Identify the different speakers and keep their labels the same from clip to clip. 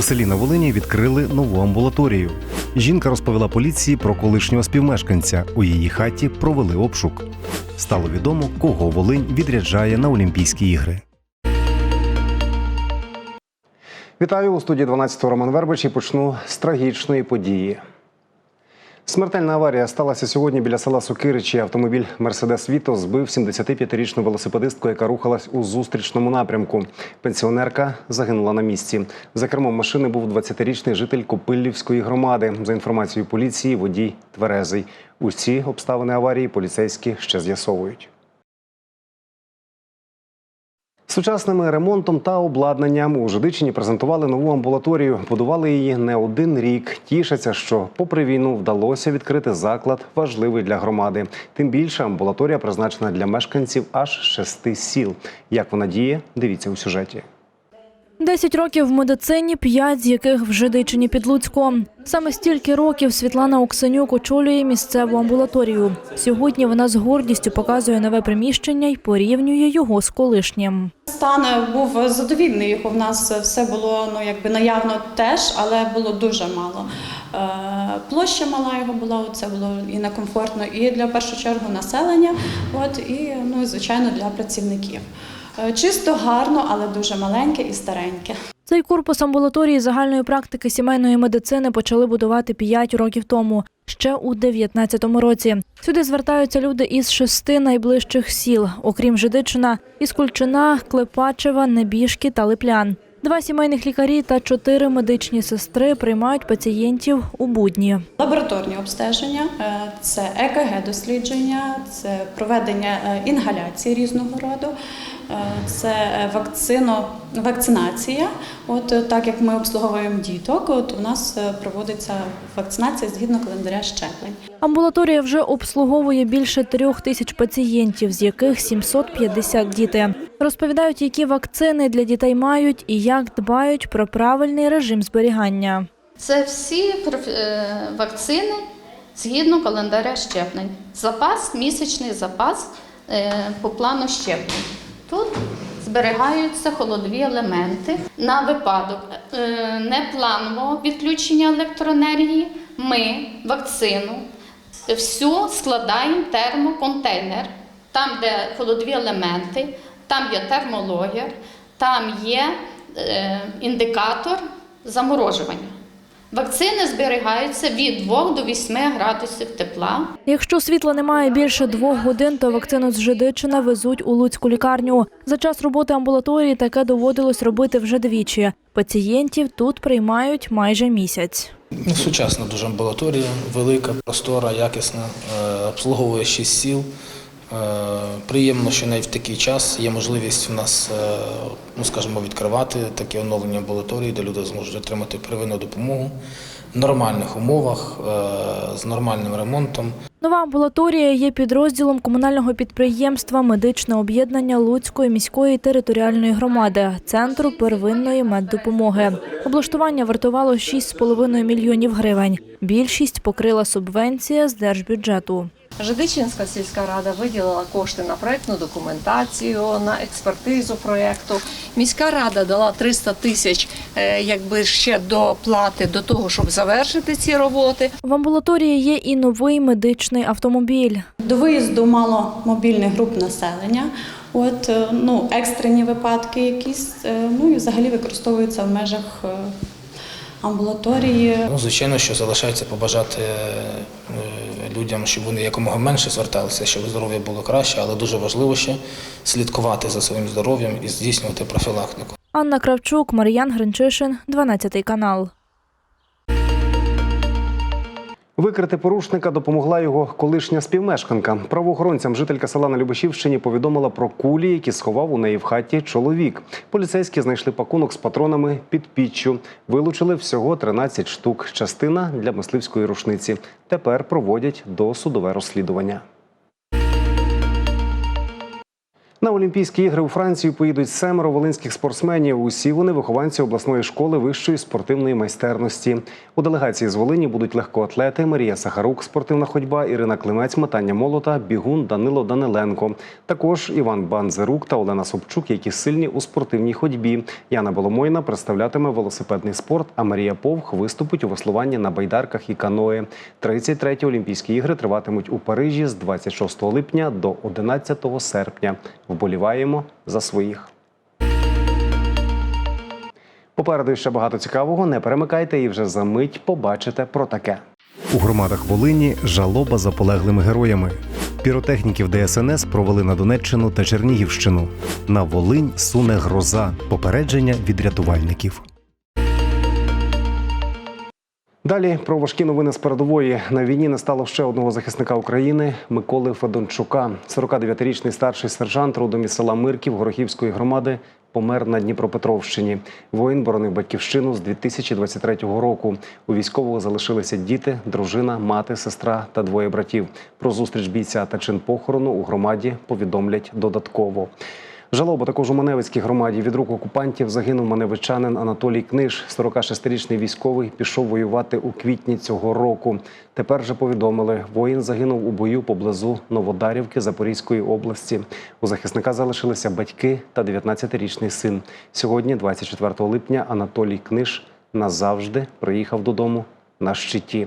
Speaker 1: У селі на Волині відкрили нову амбулаторію. Жінка розповіла поліції про колишнього співмешканця. У її хаті провели обшук. Стало відомо, кого Волинь відряджає на Олімпійські ігри. Вітаю у студії 12 Роман Вербич і почну з трагічної події. Смертельна аварія сталася сьогодні біля села Сокиричі. Автомобіль Мерседес Віто збив 75-річну велосипедистку, яка рухалась у зустрічному напрямку. Пенсіонерка загинула на місці. За кермом машини був 20-річний житель Копилівської громади. За інформацією поліції, водій тверезий. Усі обставини аварії поліцейські ще з'ясовують. Сучасними ремонтом та обладнанням у Жидичині презентували нову амбулаторію. Будували її не один рік. Тішаться, що попри війну вдалося відкрити заклад важливий для громади. Тим більше амбулаторія призначена для мешканців аж шести сіл. Як вона діє, дивіться у сюжеті.
Speaker 2: 10 років в медицині, 5 з яких в Жидичині під Луцьком. Саме стільки років Світлана Оксенюк очолює місцеву амбулаторію. Сьогодні вона з гордістю показує нове приміщення і порівнює його з колишнім.
Speaker 3: Стан був задовільний. В нас все було ну якби наявно теж, але було дуже мало. Е, Площа мала його була. Це було і некомфортно, і для першу чергу населення. От і ну звичайно для працівників. Е, Чисто гарно, але дуже маленьке і стареньке.
Speaker 2: Цей корпус амбулаторії загальної практики сімейної медицини почали будувати 5 років тому, ще у 19-му році. Сюди звертаються люди із шести найближчих сіл, окрім Жидичина, із Кульчина, Клепачева, Небіжки та Липлян. Два сімейних лікарі та чотири медичні сестри приймають пацієнтів у будні.
Speaker 3: Лабораторні обстеження, е, це ЕКГ-дослідження, це проведення е, інгаляції різного роду, це е, вакцино, вакцинація. От е, так як ми обслуговуємо діток, от у нас е, проводиться вакцинація згідно календаря щеплень.
Speaker 2: Амбулаторія вже обслуговує більше трьох тисяч пацієнтів, з яких 750 діти. Розповідають, які вакцини для дітей мають і як дбають про правильний режим зберігання.
Speaker 4: Це всі е, вакцини згідно календаря щеплень. Запас, місячний запас е, по плану щеплень. Тут зберігаються холодові елементи. На випадок е, непланового відключення електроенергії ми вакцину всю складаємо в термоконтейнер. Там, де холодові елементи, там є термологер, там є е, індикатор заморожування. Вакцини зберігаються від 2 до 8 градусів тепла.
Speaker 2: Якщо світла немає більше двох годин, то вакцину з Жидичина везуть у Луцьку лікарню. За час роботи амбулаторії таке доводилось робити вже двічі. Пацієнтів тут приймають майже місяць.
Speaker 5: Ну, Сучасна дуже амбулаторія, велика, простора, якісна, е, обслуговує шість сіл. Е, Приємно, що навіть в такий час є можливість в нас, е, ну скажімо, відкривати такі оновлені амбулаторії, де люди зможуть отримати первинну допомогу в нормальних умовах, е, з нормальним ремонтом.
Speaker 2: Нова амбулаторія є підрозділом комунального підприємства Медичне об'єднання Луцької міської територіальної громади центру первинної меддопомоги. Облаштування вартувало 6,5 мільйонів гривень. Більшість покрила субвенція з держбюджету.
Speaker 6: Жидичинська сільська рада виділила кошти на проектну документацію, на експертизу проекту. Міська рада дала 300 тисяч, е, якби ще до плати до того, щоб завершити ці роботи.
Speaker 2: В амбулаторії є і новий медичний автомобіль.
Speaker 3: До виїзду мало мобільних груп населення. От е, ну екстрені випадки якісь, е, ну і взагалі використовуються в межах амбулаторії.
Speaker 5: Ну, звичайно, що залишається побажати людям, щоб вони якомога менше зверталися, щоб здоров'я було краще, але дуже важливо ще слідкувати за своїм здоров'ям і здійснювати профілактику.
Speaker 2: Анна Кравчук, Мар'ян Гринчишин, 12 канал.
Speaker 1: Викрити порушника допомогла його колишня співмешканка. Правоохоронцям жителька села на Любешівщині повідомила про кулі, які сховав у неї в хаті чоловік. Поліцейські знайшли пакунок з патронами під піччю. Вилучили всього 13 штук. Частина для мисливської рушниці. Тепер проводять досудове розслідування. На Олімпійські ігри у Францію поїдуть семеро волинських спортсменів. Усі вони вихованці обласної школи вищої спортивної майстерності. У делегації з Волині будуть легкоатлети Марія Сахарук, спортивна ходьба, Ірина Климець, метання молота, бігун Данило Даниленко. Також Іван Банзерук та Олена Собчук, які сильні у спортивній ходьбі. Яна Боломойна представлятиме велосипедний спорт, а Марія Повх виступить у веслуванні на байдарках і каное. 33-ті Олімпійські ігри триватимуть у Парижі з 26 липня до 11 серпня. Вболіваємо за своїх. Попереду ще багато цікавого. Не перемикайте і вже за мить побачите про таке. У громадах Волині жалоба за полеглими героями. Піротехніків ДСНС провели на Донеччину та Чернігівщину. На Волинь суне гроза. Попередження від рятувальників. Далі про важкі новини з передової на війні не стало ще одного захисника України Миколи Федончука. 49-річний старший сержант родом із села Мирків Горохівської громади помер на Дніпропетровщині. Воїн боронив батьківщину з 2023 року. У військового залишилися діти, дружина, мати, сестра та двоє братів. Про зустріч бійця та чин похорону у громаді повідомлять додатково. Жалоба також у Маневицькій громаді від рук окупантів загинув маневичанин Анатолій Книж. 46-річний військовий пішов воювати у квітні цього року. Тепер же повідомили, воїн загинув у бою поблизу Новодарівки Запорізької області. У захисника залишилися батьки та 19-річний син. Сьогодні, 24 липня, Анатолій Книж назавжди приїхав додому на щиті.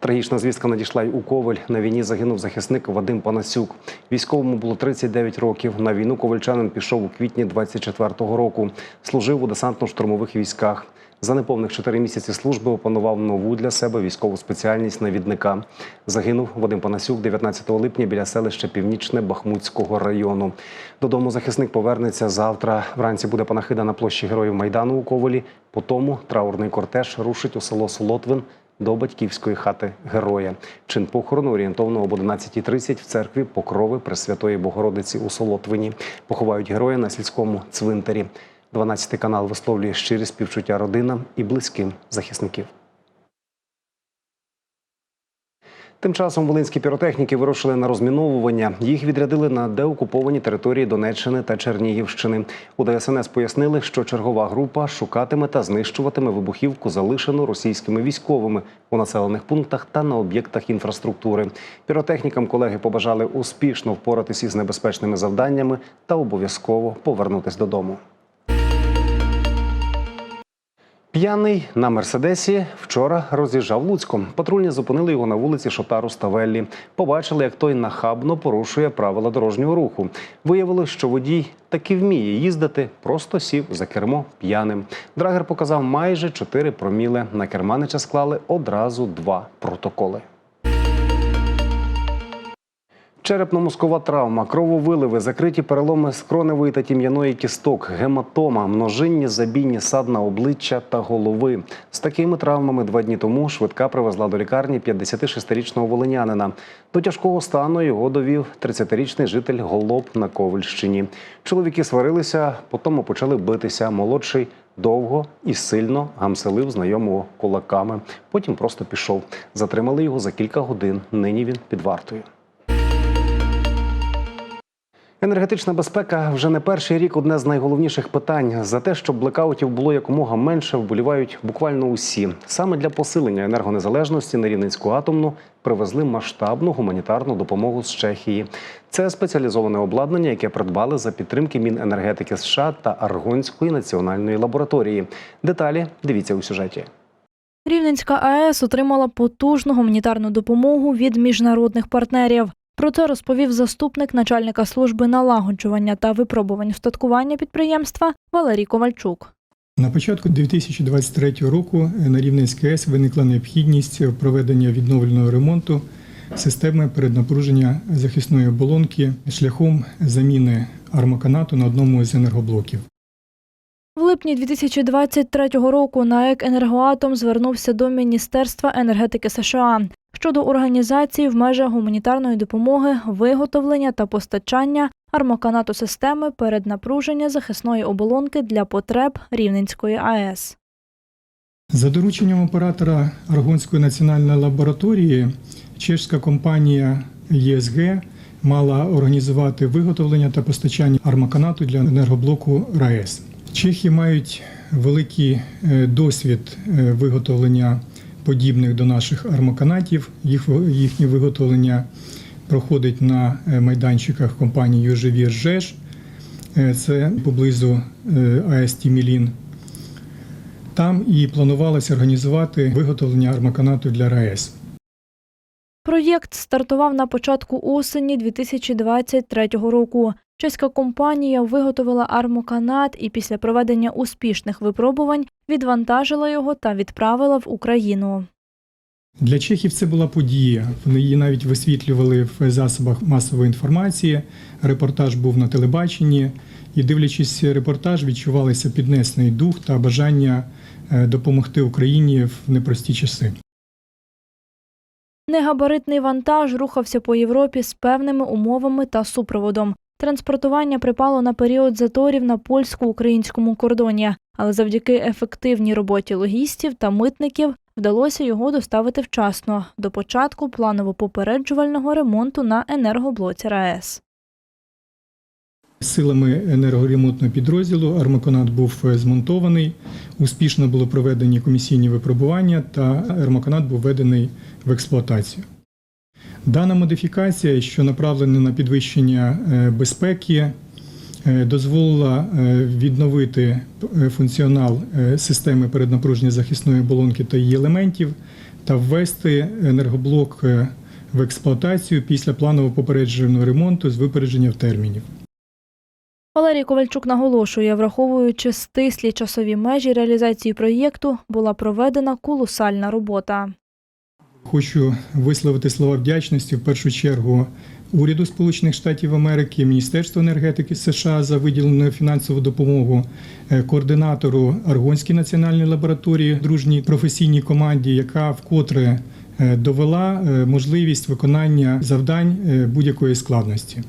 Speaker 1: Трагічна звістка надійшла й у Ковель. На війні загинув захисник Вадим Панасюк. Військовому було 39 років. На війну ковальчанин пішов у квітні 24-го року. Служив у десантно-штурмових військах. За неповних 4 місяці служби опанував нову для себе військову спеціальність навідника. Загинув Вадим Панасюк 19 липня біля селища Північне Бахмутського району. Додому захисник повернеться завтра. Вранці буде панахида на площі Героїв Майдану у Ковелі. Потому траурний кортеж рушить у село Солотвин до батьківської хати героя. Чин похорону орієнтовно об 11.30 в церкві Покрови Пресвятої Богородиці у Солотвині. Поховають героя на сільському цвинтарі. 12 канал висловлює щирі співчуття родинам і близьким захисників. Тим часом волинські піротехніки вирушили на розміновування. Їх відрядили на деокуповані території Донеччини та Чернігівщини. У ДСНС пояснили, що чергова група шукатиме та знищуватиме вибухівку, залишену російськими військовими у населених пунктах та на об'єктах інфраструктури. Піротехнікам колеги побажали успішно впоратись із небезпечними завданнями та обов'язково повернутись додому. П'яний на мерседесі вчора роз'їжджав Луцьком. Патрульні зупинили його на вулиці Шотару Ставеллі. Побачили, як той нахабно порушує правила дорожнього руху. Виявилось, що водій таки вміє їздити, просто сів за кермо п'яним. Драгер показав майже 4 проміли. На керманича склали одразу два протоколи. Черепно-мозкова травма, крововиливи, закриті переломи скроневої та тім'яної кісток, гематома, множинні забійні садна обличчя та голови. З такими травмами два дні тому швидка привезла до лікарні 56-річного волинянина. До тяжкого стану його довів 30-річний житель Голоб на Ковальщині. Чоловіки сварилися, потім почали битися. Молодший довго і сильно гамселив знайомого кулаками. Потім просто пішов. Затримали його за кілька годин. Нині він під вартою. Енергетична безпека вже не перший рік одне з найголовніших питань. За те, щоб блекаутів було якомога менше, вболівають буквально усі. Саме для посилення енергонезалежності на Рівненську атомну привезли масштабну гуманітарну допомогу з Чехії. Це спеціалізоване обладнання, яке придбали за підтримки Міненергетики США та Аргонської національної лабораторії. Деталі дивіться у сюжеті.
Speaker 2: Рівненська АЕС отримала потужну гуманітарну допомогу від міжнародних партнерів. Про це розповів заступник начальника служби налагоджування та випробувань устаткування підприємства Валерій Ковальчук.
Speaker 7: На початку 2023 року на Рівненській АЕС виникла необхідність проведення відновленого ремонту системи переднапруження захисної оболонки шляхом заміни армоканату на одному з енергоблоків.
Speaker 2: В липні 2023 року НАЕК «Енергоатом» звернувся до Міністерства енергетики США щодо організації в межах гуманітарної допомоги, виготовлення та постачання армоканату системи переднапруження захисної оболонки для потреб Рівненської АЕС.
Speaker 7: За дорученням оператора Аргонської національної лабораторії чешська компанія ЄСГ мала організувати виготовлення та постачання армаканату для енергоблоку РаЕС. Чехи мають великий е, досвід е, виготовлення подібних до наших армаканатів. Їх їхнє виготовлення проходить на е, майданчиках компанії Южевір ЖЕЖ. Е, Це поблизу е, АЕС Тімілін. Там і планувалося організувати виготовлення армаканату для РаЕС.
Speaker 2: Проєкт стартував на початку осені 2023 року. Чеська компанія виготовила армоканат і після проведення успішних випробувань відвантажила його та відправила в Україну.
Speaker 7: Для чехів це була подія. Вони її навіть висвітлювали в засобах масової інформації. Репортаж був на телебаченні, і, дивлячись репортаж, відчувалися піднесений дух та бажання е, допомогти Україні в непрості часи.
Speaker 2: Негабаритний вантаж рухався по Європі з певними умовами та супроводом. Транспортування припало на період заторів на польсько-українському кордоні, але завдяки ефективній роботі логістів та митників вдалося його доставити вчасно до початку планово-попереджувального ремонту на енергоблоці РаЕС.
Speaker 7: Силами енергоремонтного підрозділу армаконат був е, змонтований. Успішно було проведені комісійні випробування, та армаконат був введений в експлуатацію. Дана модифікація, що направлена на підвищення е, безпеки, е, дозволила е, відновити функціонал системи переднапруження захисної оболонки та її елементів та ввести енергоблок в експлуатацію після планово-попереджувального ремонту з випередженням термінів.
Speaker 2: Валерій Ковальчук наголошує, враховуючи стислі часові межі реалізації проєкту, була проведена колосальна робота.
Speaker 7: Хочу висловити слова вдячності в першу чергу уряду Сполучених Штатів Америки, Міністерству енергетики США за виділену фінансову допомогу, е, координатору Аргонській національної лабораторії, дружній професійній команді, яка вкотре е, довела е, можливість виконання завдань будь-якої складності.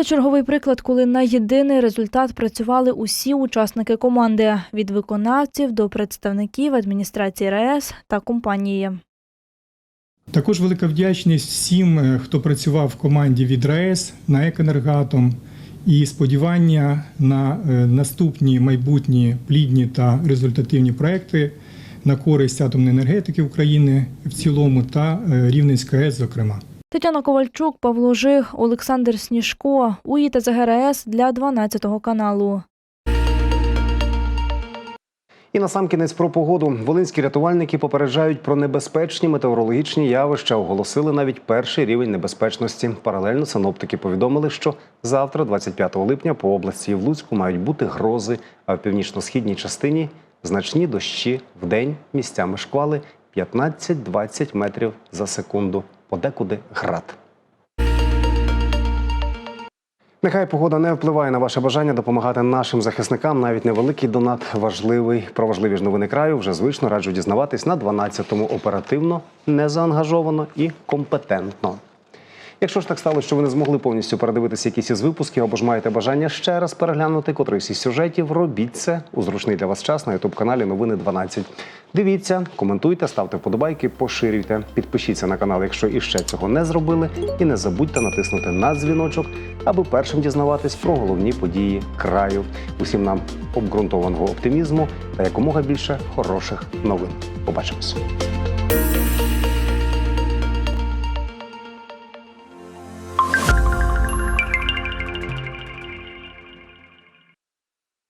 Speaker 2: Це черговий приклад, коли на єдиний результат працювали усі учасники команди від виконавців до представників адміністрації РаЕС та компанії.
Speaker 7: Також велика вдячність всім, е, хто працював в команді від РаЕС на «Екенергатом» і сподівання на е, наступні майбутні плідні та результативні проекти на користь атомної енергетики України в цілому та е, Рівненська АЕС, зокрема.
Speaker 2: Тетяна Ковальчук, Павло Жиг, Олександр Сніжко, УІ ЗГРС для 12 каналу.
Speaker 1: І на сам кінець про погоду. Волинські рятувальники попереджають про небезпечні метеорологічні явища. Оголосили навіть перший рівень небезпечності. Паралельно синоптики повідомили, що завтра, 25 липня, по області в Луцьку мають бути грози, а в північно-східній частині значні дощі в день місцями шквали 15-20 метрів за секунду. Подекуди град. Нехай погода не впливає на ваше бажання допомагати нашим захисникам. Навіть невеликий донат важливий. Про важливі ж новини краю вже звично раджу дізнаватись на 12-му оперативно, незаангажовано і компетентно. Якщо ж так стало, що ви не змогли повністю передивитися якісь із випусків або ж маєте бажання ще раз переглянути котрийсь із сюжетів, робіть це у зручний для вас час на ютуб каналі Новини 12. Дивіться, коментуйте, ставте вподобайки, поширюйте, підпишіться на канал, якщо іще цього не зробили, і не забудьте натиснути на дзвіночок, аби першим дізнаватись про головні події краю. Усім нам обґрунтованого оптимізму та якомога більше хороших новин. Побачимось.